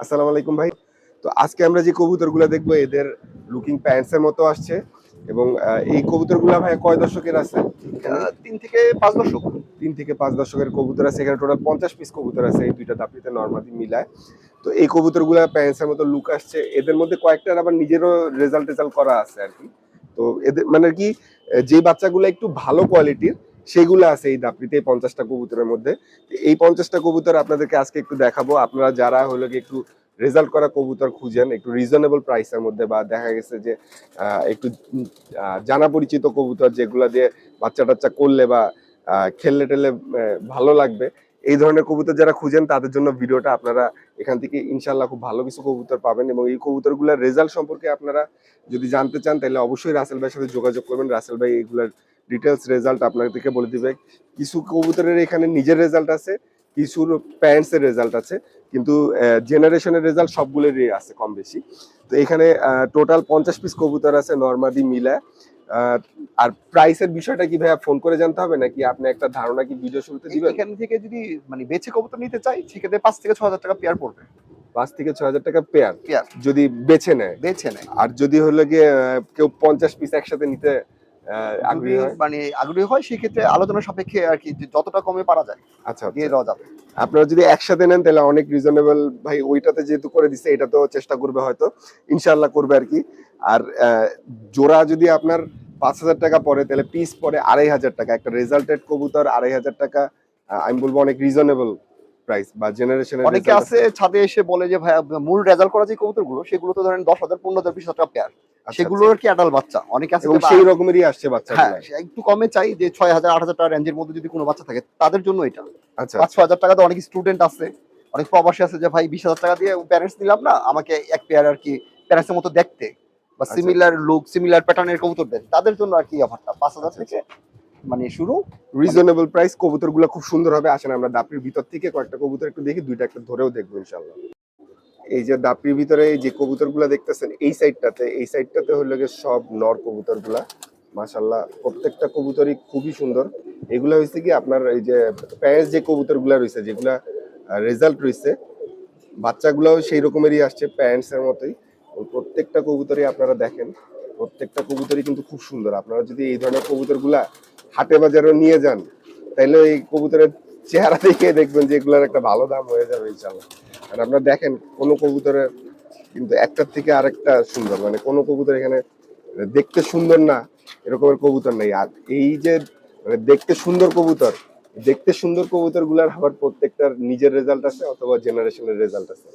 আসসালামু আলাইকুম ভাই। তো আজকে আমরা যে কবুতরগুলো দেখব এদের লুকিং প্যান্টসের মতো আসছে এবং এই কবুতরগুলো ভাই কয় দশকের আছে? তিন থেকে পাঁচ দশক। তিন থেকে পাঁচ দশকের কবুতর আছে। এখানে টোটাল পঞ্চাশ পিস কবুতর আছে এই দুইটা দাপিতে নর্মালি মিলায়। তো এই কবুতরগুলো প্যান্টসের মতো লুক আসছে। এদের মধ্যে কয়েকটার আবার নিজেরও রেজাল্ট টেজাল্ট করা আছে আর কি। তো এদের মানে কি যে বাচ্চাগুলো একটু ভালো কোয়ালিটির সেগুলো আছে এই দাপড়িতে এই পঞ্চাশটা কবুতরের মধ্যে। এই পঞ্চাশটা কবুতর আপনাদেরকে আজকে একটু দেখাবো। আপনারা যারা হলো কি একটু রেজাল্ট করা কবুতর খুঁজেন একটু রিজনেবল প্রাইসের মধ্যে বা দেখা গেছে যে একটু জানা পরিচিত কবুতর যেগুলা দিয়ে বাচ্চা টাচ্চা করলে বা খেললে আহ, ভালো লাগবে। এই ধরনের কবুতর যারা খুঁজেন তাদের জন্য ভিডিওটা আপনারা এখান থেকে ইনশাল্লাহ খুব ভালো কিছু কবুতর পাবেন এবং এই কবুতরগুলোর রেজাল্ট সম্পর্কে আপনারা যদি জানতে চান তাহলে অবশ্যই রাসেল ভাইয়ের সাথে যোগাযোগ করবেন। রাসেল ভাই এইগুলোর ডিটেলস রেজাল্ট আপনাদেরকে বলে দিবে। কিছু কবুতরের এখানে নিজের রেজাল্ট আছে কিছুর প্যান্টস এর রেজাল্ট আছে কিন্তু জেনারেশনের রেজাল্ট সবগুলোরই আছে কম বেশি। তো এখানে টোটাল পঞ্চাশ পিস কবুতর আছে নর্মাদি মিলা। আর প্রাইসের বিষয়টা কি ভাইয়া ফোন করে জানতে হবে নাকি আপনি একটা ধারণা কি ভিডিও শুরুতে দিবেন? এখান থেকে যদি মানে বেছে কবুতর নিতে চাই সেক্ষেত্রে পাঁচ থেকে ছ হাজার টাকা পেয়ার পড়বে। পাঁচ থেকে ছয় হাজার টাকা পেয়ার পেয়ার যদি বেছে নেয়? বেছে নেয়। আর যদি হলো গিয়ে কেউ পঞ্চাশ পিস একসাথে নিতে আগ্রহী মানে আগ্রহী হয় সেক্ষেত্রে আলোচনা সাপেক্ষে আর কি যতটা কমে পারা যায় আচ্ছা দিয়ে আচ্ছা। দেওয়া যাবে। আপনারা যদি একসাথে নেন তাহলে অনেক রিজনেবল ভাই ওইটাতে যেহেতু করে দিছে এটা তো চেষ্টা করবে হয়তো। ইনশাল্লাহ করবে আর কি। আর জোড়া যদি আপনার পাঁচ হাজার টাকা পড়ে তাহলে পিস পড়ে আড়াই হাজার টাকা। একটা রেজাল্টেড কবুতর আড়াই হাজার টাকা। আমি বলব অনেক রিজনেবল প্রাইস বা জেনারেশনের অনেকে আছে ছাদে এসে বলে যে ভাই মূল রেজাল্ট করা যে কবুতরগুলো সেগুলো তো ধরেন দশ হাজার পনেরো হাজার বিশ হাজার টাকা পেয়ার সেগুলো আর কি অ্যাডাল বাচ্চা? অনেকে আছে আচ্ছা, এবং সেই রকমেরই আসছে হ্যাঁ একটু কমে চাই যে ছয় হাজার আট হাজার টাকা রেঞ্জের মধ্যে যদি কোনো বাচ্চা থাকে তাদের জন্য এটা। আচ্ছা পাঁচ ছ হাজার টাকা তো অনেক স্টুডেন্ট আছে। অনেক প্রবাসী আছে যে ভাই বিশ হাজার টাকা দিয়ে প্যারেন্টস দিলাম না আমাকে এক পেয়ার আর কি প্যারেন্টসের মতো দেখতে। বা আচ্ছা। সিমিলার লুক সিমিলার প্যাটার্নের কবুতর দেন। তাদের জন্য আর কি অফারটা পাঁচ হাজার আচ্ছা, থেকে মানে শুরু। রিজনেবল প্রাইস কবুতরগুলো খুব সুন্দর হবে। আসেন আমরা দাপির ভিতর থেকে কয়েকটা কবুতর একটু দেখি, দুইটা একটা ধরেও দেখব ইনশাল্লাহ এই যে দাপির ভিতরে যে কবুতরগুলো দেখতেছেন, এই সাইডটাতে এই সাইডটাতে হলো গিয়ে সব নর কবুতরগুলা। মাশাল্লাহ প্রত্যেকটা কবুতরই খুবই সুন্দর। এগুলা হয়েছে কি আপনার এই যে প্যারেন্টস যে কবুতরগুলা রয়েছে যেগুলা রেজাল্ট রয়েছে বাচ্চাগুলাও সেই রকমেরই আসছে প্যারেন্টস এর মতোই। প্রত্যেকটা কবুতরই আপনারা দেখেন, প্রত্যেকটা কবুতরই কিন্তু খুব সুন্দর। আপনারা যদি এই ধরনের কবুতরগুলা হাটে বাজারেও নিয়ে যান তাহলে এই কবুতরের চেহারা দেখে দেখবেন যে এগুলোর একটা ভালো দাম হয়ে যাবে ইনশাল্লাহ আর আপনারা দেখেন, কোন কবুতরের কিন্তু একটার থেকে আরেকটা সুন্দর মানে কোন কবুতর এখানে দেখতে সুন্দর না, এরকমের কবুতর নেই। আর এই যে মানে দেখতে সুন্দর কবুতর, দেখতে সুন্দর কবুতরগুলার আবার প্রত্যেকটার নিজের রেজাল্ট আছে অথবা জেনারেশনের রেজাল্ট আছে।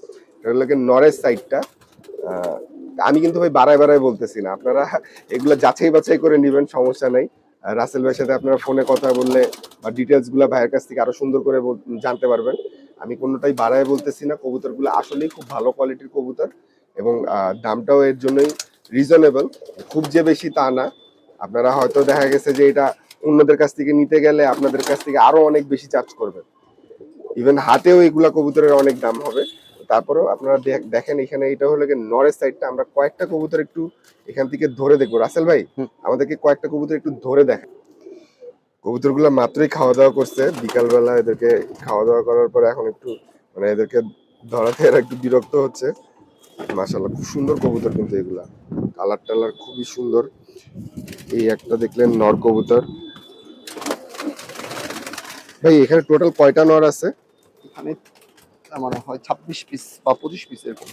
নরেজ সাইডটা আমি কিন্তু ভাই বাড়ায় বাড়ায় বলতেছি না, আপনারা এগুলো যাচাই বাছাই করে নেবেন, সমস্যা নেই। রাসেল ভাইয়ের সাথে আপনারা ফোনে কথা বললে বা ডিটেলসগুলা ভাইয়ের কাছ থেকে আরও সুন্দর করে জানতে পারবেন। আমি কোনোটাই বাড়ায় বলতেছি না কবুতরগুলো আসলেই খুব ভালো কোয়ালিটির কবুতর এবং দামটাও এর জন্যই রিজনেবল খুব যে বেশি তা না। আপনারা হয়তো দেখা গেছে যে এটা অন্যদের কাছ থেকে নিতে গেলে আপনাদের কাছ থেকে আরও অনেক বেশি চার্জ করবে। ইভেন হাতেও এগুলা কবুতরের অনেক দাম হবে। তারপরেও আপনারা দেখ- দেখেন এখানে এটা হলো নরের সাইডটা আমরা কয়েকটা কবুতর একটু এখান থেকে ধরে দেখব। রাসেল ভাই আমাদেরকে কয়েকটা কবুতর একটু ধরে দেখেন কবুতরগুলো মাত্রই খাওয়া দাওয়া করছে। বিকালবেলা এদেরকে খাওয়া দাওয়া করার পরে এখন একটু মানে এদেরকে ধরাতে এরা একটু বিরক্ত হচ্ছে। মাশাল্লাহ খুব সুন্দর কবুতর কিন্তু এগুলা। কালার টালার খুবই সুন্দর। এই একটা দেখলেন নর কবুতর। ভাই এখানে টোটাল কয়টা নর আছে? এখানে মানে হয় ছাব্বিশ পিস বা পঁচিশ পিস এরকম।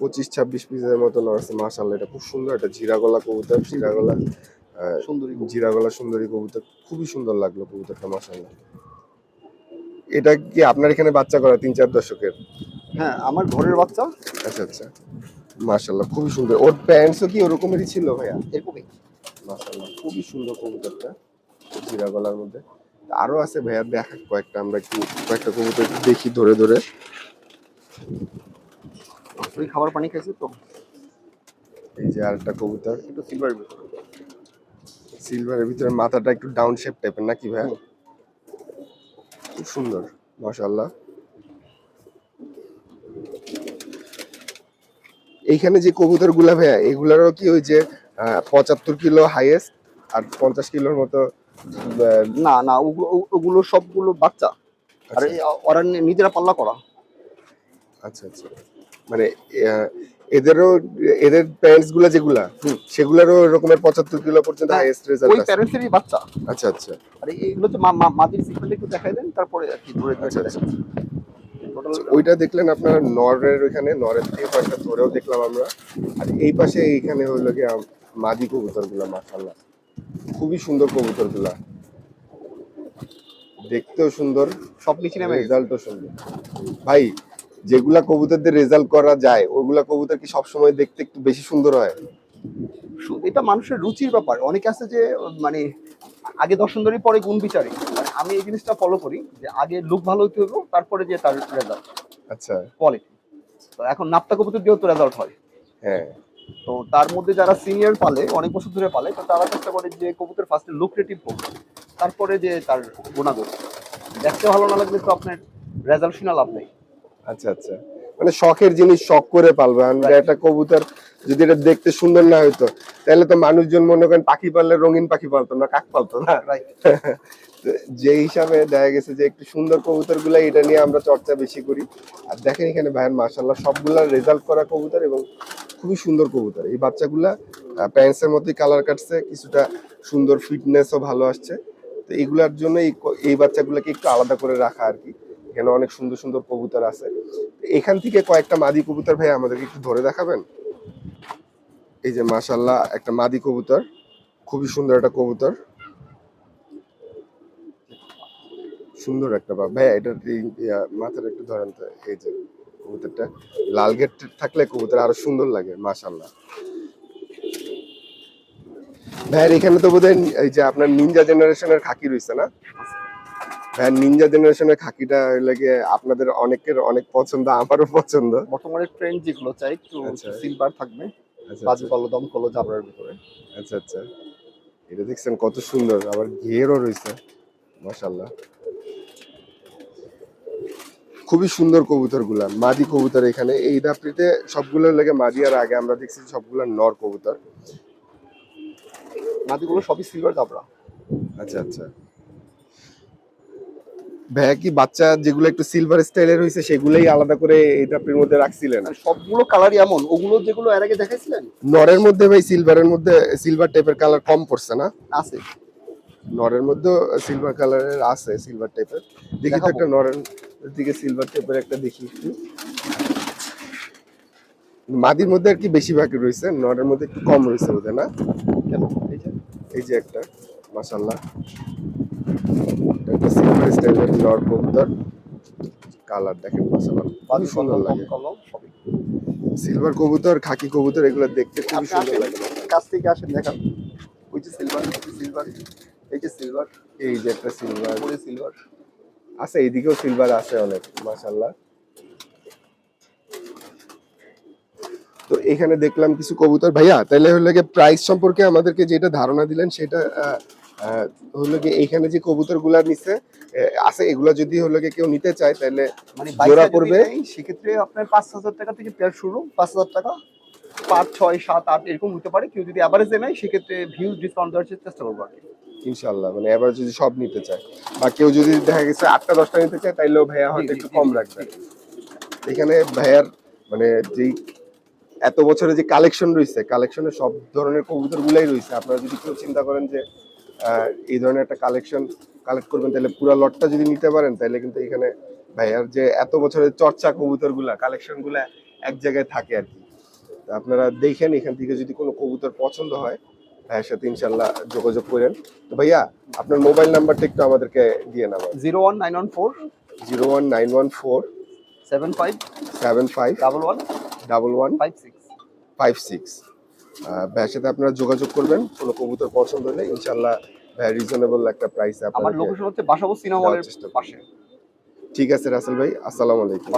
পঁচিশ ছাব্বিশ পিসের মতো নর আছে মাশাল্লাহ এটা খুব সুন্দর এটা জিরাগলা কবুতর জিরাগলা আহ, সুন্দরী জিরাগলা সুন্দরী কবুতর খুবই সুন্দর লাগল কবুতরটা মাশাল্লাহ এটা কি আপনার এখানে বাচ্চা করা তিন চার দশকের? হ্যাঁ আমার ঘরের বাচ্চা। আচ্ছা আচ্ছা মাশাল্লাহ খুবই সুন্দর। ওর প্যান্টসও কি ওরকমেরই ছিল ভাইয়া? এরকমই। মাশাল্লাহ খুবই সুন্দর কবুতরটা জিরা গলার মধ্যে। আরও আছে ভাইয়া দেখা কয়েকটা আমরা একটু কয়েকটা কবুতর দেখি ধরে ধরে। ওই খাবার পানি খাইছে তো? এই যে আরেকটা কবুতর। একটু সিলভার সিলভারের ভিতরে। মাথাটা একটু ডাউন শেপ টাইপের নাকি ভাইয়া? খুব সুন্দর মাশাল্লাহ এইখানে যে কবুতরগুলা ভাইয়া এগুলারও কি ওই যে পঁচাত্তর কিলো হাইয়েস্ট আর পঞ্চাশ কিলোর মতো না না ওগুলো সবগুলো বাচ্চা। আর আচ্ছা। ওরা নিজেরা পাল্লা করা। আচ্ছা আচ্ছা। মানে এদেরও এদের প্যারেন্টসগুলা যেগুলা। সেগুলারও এরকমের পঁচাত্তর কিলো পর্যন্ত হ্যাঁ, হাইয়েস্ট রেজাল্ট ওই প্যারেন্টসেরই বাচ্চা। আচ্ছা আচ্ছা। আর মা- মা- মাদির সিকোয়েন্ট একটু দেখাই দেন তারপরে আর কি ধরে আচ্ছা, আচ্ছা। ওইটা দেখলেন আপনারা নরের ওইখানে নরের থেকে কয়েকটা ধরেও দেখলাম আমরা। আর এই পাশে এইখানে হলো গিয়ে মাদি কবুতরগুলা মাসাল্লাহ খুবই সুন্দর কবুতরগুলা। দেখতেও সুন্দর। সব নিচে নেমে রেজাল্টও সুন্দর। ভাই যেগুলা কবুতরদের রেজাল্ট করা যায় ওইগুলা কবুতর কি সবসময় দেখতে একটু বেশি সুন্দর হয়? এটা মানুষের রুচির ব্যাপার। অনেকে আছে যে মানে আগে দর্শন ধরি পরে গুণ বিচারে। মানে আমি এই জিনিসটা ফলো করি যে আগে লুক ভালো হতে হবে তারপরে যে তার রেজাল্ট আচ্ছা। কোয়ালিটি তো এখন নাপ্তা কবুতর দিয়েও তো রেজাল্ট হয়। হ্যাঁ। তো তার মধ্যে যারা সিনিয়র পালে অনেক বছর ধরে পালে তো তারা চেষ্টা করে যে কবুতর ফার্স্টে লুক্রেটিভ হোক। তারপরে যে তার গুণাগুণ। দেখতে ভালো না লাগলে তো আপনার রেজাল্ট শুনে লাভ নেই। আচ্ছা আচ্ছা। মানে শখের জিনিস শখ করে পালবে। আমরা একটা কবুতর যদি এটা দেখতে সুন্দর না হইতো তাহলে তো মানুষজন মনে করেন পাখি পাললে রঙিন পাখি পালতো না কাক পালতো না। যে হিসাবে দেখা গেছে যে একটু সুন্দর কবুতরগুলা এটা নিয়ে আমরা চর্চা বেশি করি। আর দেখেন এখানে ভাইয়ের মাসাল্লাহ সবগুলা রেজাল্ট করা কবুতর এবং খুবই সুন্দর কবুতর। এই বাচ্চাগুলা প্যান্টসের মধ্যে কালার কাটছে, কিছুটা সুন্দর ফিটনেসও ভালো আসছে। তো এগুলার জন্য এই বাচ্চাগুলোকে একটু আলাদা করে রাখা আর কি। এখানে অনেক সুন্দর সুন্দর কবুতর আছে। এখান থেকে কয়েকটা মাদি কবুতর ভাই, আমাদেরকে একটু ধরে দেখাবেন? এই যে মাশাল্লাহ একটা মাদি কবুতর। খুবই সুন্দর একটা কবুতর। সুন্দর একটা ভাই এটা মাথার একটু ধরেন তো, এই যে। কবুতরটা। লাল গেট থাকলে কবুতর আরও সুন্দর লাগে মাশাল্লাহ ভাইয়ের এখানে তো বোধহয় এই যে আপনার নিনজা জেনারেশনের খাকি রয়েছে না? ভাইয়ের নিনজা জেনারেশনের খাকিটা লাগে আপনাদের অনেকের অনেক পছন্দ আমারও পছন্দ। বর্তমানে ট্রেন্ড যেগুলো চাই একটু। সিলভার থাকবে আচ্ছা বাজু আচ্ছা, কলো দম কলো জাবরার ভিতরে। আচ্ছা আচ্ছা। এটা দেখছেন কত সুন্দর আবার ঘেরও রয়েছে মাশাল্লাহ খুবই সুন্দর কবুতরগুলা মাদি কবুতর এখানে। এই দাপড়িতে সবগুলোর লাগে মাদি আর আগে আমরা দেখছি সবগুলা নর কবুতর। মাদিগুলো সবই সিলভার জাবরা। আচ্ছা আচ্ছা। ভাইয়া কি বাচ্চা যেগুলো একটু সিলভার স্টাইলের হয়েছে সেগুলোই আলাদা করে এই দাপড়ির মধ্যে রাখছিলেন? আর সবগুলো কালারই এমন। ওগুলো যেগুলো এর আগে দেখাইছিলেন? নরের মধ্যে ভাই সিলভারের মধ্যে সিলভার টাইপের কালার কম পড়ছে না? আছে। নরের মধ্যে সিলভার কালারের আছে সিলভার টাইপের দেখি তো একটা নরের দিকে সিলভার টাইপের একটা দেখি একটু। মাদির মধ্যে আর কি বেশিরভাগ রয়েছে নরের মধ্যে একটু কম রয়েছে বোধ না? কেন? এই যে? এই যে একটা মাশাল্লাহ একটা সিলভার স্টাইলের নর কবুতর। কালার দেখেন মাশাল্লাহ খুবই সুন্দর লাগে। সিলভার কবুতর খাকি কবুতর এগুলো দেখতে খুবই সুন্দর লাগে। কাছ থেকে আসেন দেখান। ওই যে সিলভার সিলভার এই যে সিলভার এই যে একটা সিলভার পুরো সিলভার আছে এইদিকেও সিলভার আছে অনেক মাশাল্লাহ তো এখানে দেখলাম কিছু কবুতর। ভাইয়া তাহলে হলো গিয়ে প্রাইস সম্পর্কে আমাদেরকে যেটা ধারণা দিলেন সেটা হলো গিয়ে এইখানে যে কবুতরগুলা নিচ্ছে আছে এগুলা যদি হলো গিয়ে কেউ নিতে চায় তাহলে মানে জোড়া? পড়বে। সেক্ষেত্রে আপনার পাঁচ হাজার টাকা থেকে পেয়ার শুরু পাঁচ হাজার টাকা। পাঁচ ছয় সাত আট এরকম হতে পারে। কেউ যদি অ্যাভারেজে নেয় সেক্ষেত্রে ভিউ ডিসকাউন্ট দেওয়ার চেষ্টা করব আর ইনশাল্লাহ মানে এবার যদি সব নিতে চায়। বা কেউ যদি দেখা গেছে আটটা দশটা নিতে চায় তাইলেও ভাইয়া হয়তো একটু কম রাখবে। এখানে ভাইয়ার মানে যেই এত বছরে যে কালেকশন রয়েছে কালেকশনে সব ধরনের কবুতর গুলাই রয়েছে। আপনারা যদি কেউ চিন্তা করেন যে আহ, এই ধরনের একটা কালেকশন কালেক্ট করবেন তাহলে পুরো লটটা যদি নিতে পারেন তাহলে কিন্তু এখানে ভাইয়ার যে এত বছরের চর্চা কবুতরগুলা কালেকশনগুলা এক জায়গায় থাকে আর কি আপনারা দেখেন এখান থেকে যদি কোনো কবুতর পছন্দ হয় ভাইয়ের সাথে ইনশাল্লাহ যোগাযোগ করেন। তো ভাইয়া আপনার মোবাইল নাম্বারটা একটু আমাদেরকে দিয়ে নেবেন। Zero one nine one four zero one nine one four seven five seven five double one double one five six. Five six ভাইয়ের সাথে আপনারা যোগাযোগ করবেন কোনো কবুতর পছন্দ হলে ইনশাল্লাহ রিজনেবল একটা প্রাইস আমার আপনার লোকেশন হচ্ছে বাসাবো সিনেমা হলের পাশে। ঠিক আছে রাসেল ভাই আসসালামু আলাইকুম।